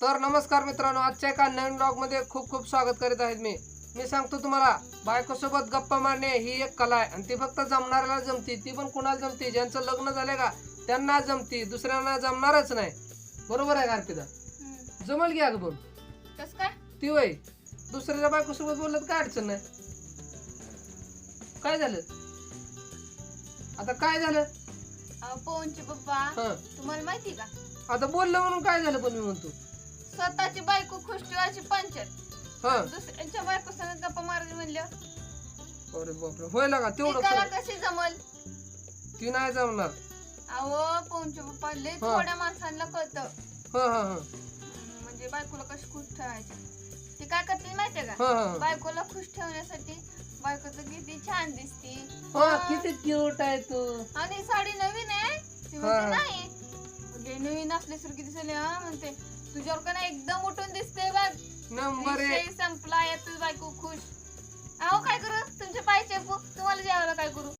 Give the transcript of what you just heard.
तर नमस्कार मित्रांनो आजच्या एका नवीन ब्लॉगमध्ये खूप खूप स्वागत करीत आहेत मी. मी सांगतो तुम्हाला बायकोसोबत गप्पा मारणे ही एक कला आहे. आणि ती फक्त जमणाऱ्याला जमती ती पण कुणाला जमती? ज्यांचं लग्न झालंय का त्यांना जमती दुसऱ्यांना जमणारच नाही. बरोबर आहे का अर्पिता? जमल की अगं काय? ती वय दुसऱ्याच्या बायकोसोबत बोलत काय अडचण नाही. काय झालं? आता काय झालं? पवनचे पप्पा हा. तुम्हाला माहिती का? आता बोललं म्हणून काय झालं पण मी म्हणतो? स्वतःची बायको खुश ठेवायची पंचायत हा. दुसऱ्यांच्या बायको संग गप्पा मारायला म्हणलं अरे बापरे होय का? तेवढं एकाला खरं. कशी जमल? ती नाही जमणार. अहो पवनचे पप्पा लय हा. थोड्या माणसांना कळतं. हा हा हा. म्हणजे बायकोला कशी खुश ठेवायची? ती काय करते माहितीये हा का हा. बायकोला खुश ठेवण्यासाठी बायकोचं किती छान दिसती. हा किती क्यूट आहे तू. आणि साडी नवीन आहे. ती हा. म्हणते नाही. म्हणजे नवीन असल्यासारखी दिसली. हा म्हणते तुझ्यावर का नाही एकदम उठून दिसते बघ. नंबर एक. विषय संपला या तुझी बायको खुश. अहो काय करू? तुमच्या पाय चेपू तुम्हाला जेवायला काय करू?